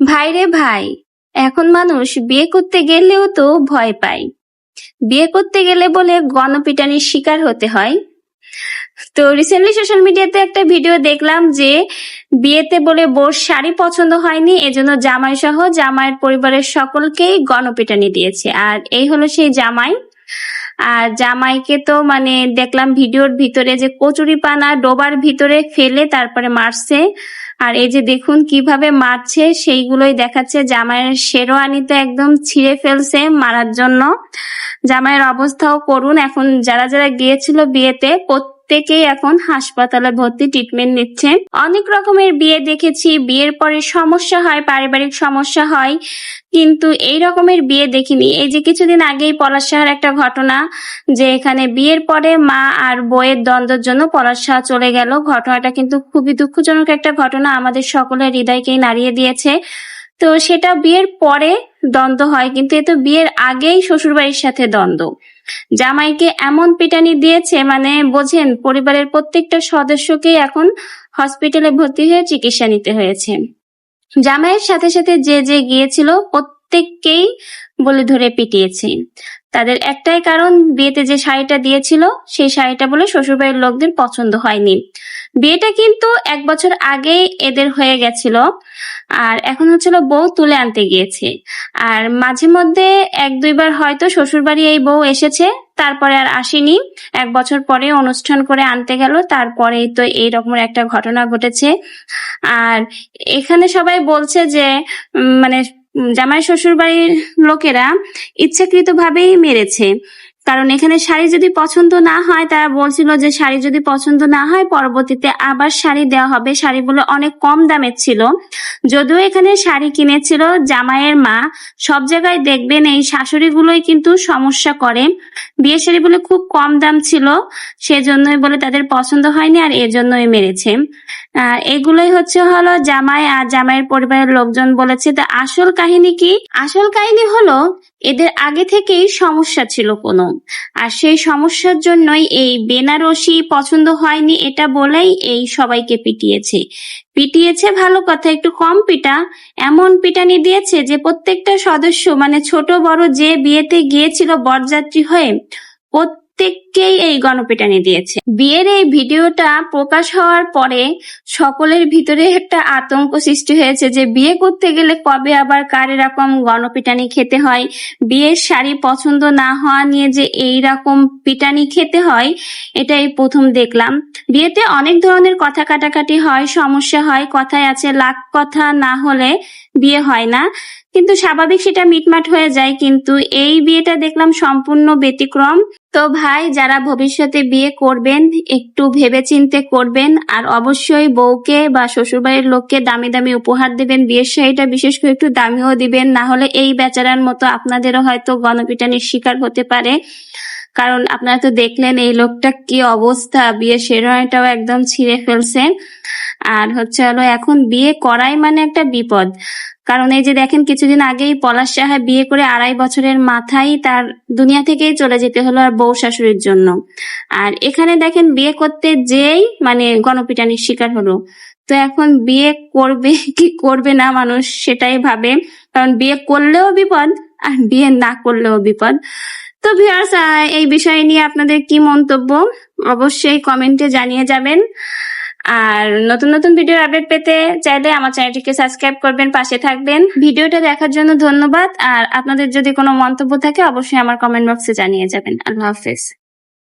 ভাই রে ভাই, এখন মানুষ বিয়ে করতে গেলেও তো ভয় পায়। বিয়ে করতে গেলে বলে গণপিটানির শিকার হতে হয়। তো রিসেন্টলি সোশ্যাল মিডিয়াতে একটা ভিডিও দেখলাম যে বিয়েতে বলে বোর শাড়ি পছন্দ হয়নি, এজন্য জামাই সহ জামাইয়ের পরিবারের সকলকেই গণপিটানি দিয়েছে। আর এই হলো সেই জামাই। আর জামাইকে তো মানে দেখলাম ভিডিওর ভিতরে যে কচুরি পানা ডোবার ভিতরে ফেলে তারপরে মারছে। আর এই যে দেখুন কীভাবে মারছে, সেইগুলোই দেখাচ্ছে। জামাইয়ের শেরওয়ানি তো একদম ছিঁড়ে ফেলছে মারার জন্য। জামাইয়ের অবস্থাও করুন। এখন যারা যারা গিয়েছিল বিয়েতে প্রত্যেকেই এখন হাসপাতালে ভর্তি ট্রিটমেন্ট নিচ্ছে। অনেক রকমের বিয়ে দেখেছি, বিয়ের পরে সমস্যা হয়, পারিবারিক সমস্যা হয়, কিন্তু এই রকমের বিয়ে দেখিনি। এই যে কিছুদিন আগেই পলাশাহার একটা ঘটনা, যে এখানে বিয়ের পরে মা আর বইয়ের দ্বন্দ্বের জন্য পলাশাহ চলে গেল। ঘটনাটা কিন্তু খুবই দুঃখজনক একটা ঘটনা, আমাদের সকলের হৃদয়কেই নাড়িয়ে দিয়েছে। তো সেটা বিয়ের পরে দ্বন্দ্ব হয়, কিন্তু এ তো বিয়ের আগেই শ্বশুরবাড়ির সাথে দ্বন্দ্ব। জামাইকে এমন পিটানি দিয়েছে মানে বোঝেন, পরিবারের প্রত্যেকটা সদস্যকে এখন হসপিটালে ভর্তি হয়ে চিকিৎসা নিতে হয়েছে। জামাইয়ের সাথে সাথে যে যে গিয়েছিল, প্রত্যেককেই বলে ধরে পিটিয়েছে তাদের একটাই কারণ, বিয়েতে যে শাড়িটা দিয়েছিল, সেই শাড়িটা বলে শ্বশুরবাড়ির লোকদের পছন্দ হয়নি। বিয়েটা কিন্তু এক বছর আগেই এদের হয়ে গেছিল আর এখন হচ্ছিল বউ তুলে আনতে গিয়েছে। আর মাঝে মধ্যে এক দুইবার হয়তো শ্বশুরবাড়ি এই বউ এসেছে, তারপরে আর আসেনি। এক বছর পরে অনুষ্ঠান করে আনতে গেল, তারপরেই তো এই রকমের একটা ঘটনা ঘটেছে। আর এখানে সবাই বলছে যে মানে জামাই শ্বশুর বাড়ির লোকেরা ইচ্ছাকৃত ভাবেই মেরেছে। কারণ এখানে শাড়ি যদি পছন্দ না হয়, তারা বলছিল যে শাড়ি যদি পছন্দ না হয়, পরবর্তীতে আবার শাড়ি দেওয়া হবে। শাড়িগুলো অনেক কম দামের ছিল। যদিও এখানে শাড়ি কিনেছিল জামাইয়ের মা। সব জায়গায় দেখবেন এই শাশুড়িগুলোই কিন্তু সমস্যা করে। বিয়ে শাড়ি বলে খুব কম দাম ছিল, সেজন্যই বলে তাদের পছন্দ হয়নি আর এজন্যই মেরেছে। আহ, এগুলোই হচ্ছে হলো জামাই আর জামাইয়ের পরিবারের লোকজন বলেছে তা আসল কাহিনী কি? আসল কাহিনী হলো এদের আগে থেকেই সমস্যা ছিল কোনো। আর সেই সমস্যার জন্যই এই বেনারসি পছন্দ হয়নি এটা বলেই এই সবাইকে পিটিয়েছে। পিটিয়েছে ভালো কথা একটু কম পিটা এমন পিটানি দিয়েছে যে প্রত্যেকটা সদস্য মানে ছোট বড় যে বিয়েতে গিয়েছিল বরযাত্রী হয়ে প্রত্যেককেই এই গণপিটানি দিয়েছে। বিয়ের এই ভিডিওটা প্রকাশ হওয়ার পরে সকলের ভিতরে একটা আতঙ্ক সৃষ্টি হয়েছে যে বিয়ে করতে গেলে কবে আবার কার এরকম গণপিটানি খেতে হয়? বিয়ের শাড়ি পছন্দ না হওয়া নিয়ে যে এই রকম পিটানি খেতে হয়, এটাই প্রথম দেখলাম। বিয়েতে অনেক ধরনের কথা কাটাকাটি হয়, সমস্যা হয়, কথায় আছে লাখ কথা না হলে বিয়ে হয় না। কিন্তু স্বাভাবিক সেটা মিটমাট হয়ে যায়, কিন্তু এই বিয়েটা দেখলাম সম্পূর্ণ ব্যতিক্রম। তো ভাই, যারা ভবিষ্যতে বিয়ে করবেন, একটু ভেবেচিন্তে করবেন, আর অবশ্যই বউকে বা শ্বশুরবাড়ির লোককে দামি দামি উপহার দিবেন, বিয়ের শাড়িটা বিশেষ করে একটু দামিও দিবেন, না হলে এই বেচারার মতো আপনাদেরও হয়তো গণপিটানির শিকার হতে পারে। কারণ আপনারা তো দেখলেন এই লোকটা কি অবস্থা বিয়ে শেরওয়ানিটাও একদম ছিঁড়ে ফেলছে। আর হচ্ছে হলো এখন বিয়ে করাই মানে একটা বিপদ। কারণ এই যে দেখেন কিছুদিন আগেই পলাশ সাহা বিয়ে করে আড়াই বছরের মাথায় তার দুনিয়া থেকেই চলে যেতে হলো আর বউ শাশুড়ির জন্য। আর এখানে দেখেন বিয়ে করতে যেই মানে গণপিটানির শিকার হলো। তো এখন বিয়ে করবে কি করবে না মানুষ সেটাই ভাবে। কারণ বিয়ে করলেও বিপদ আর বিয়ে না করলেও বিপদ। তো ভিউয়ার্স এই বিষয় নিয়ে আপনাদের কি মন্তব্য? অবশ্যই কমেন্টে জানিয়ে যাবেন। আর নতুন নতুন ভিডিও আপডেট পেতে চাইলে আমার চ্যানেলটিকে সাবস্ক্রাইব করবেন, পাশে থাকবেন। ভিডিওটা দেখার জন্য ধন্যবাদ। আর আপনাদের যদি কোনো মন্তব্য থাকে, অবশ্যই আমার কমেন্ট বক্সে জানিয়ে যাবেন। আল্লাহ হাফেজ।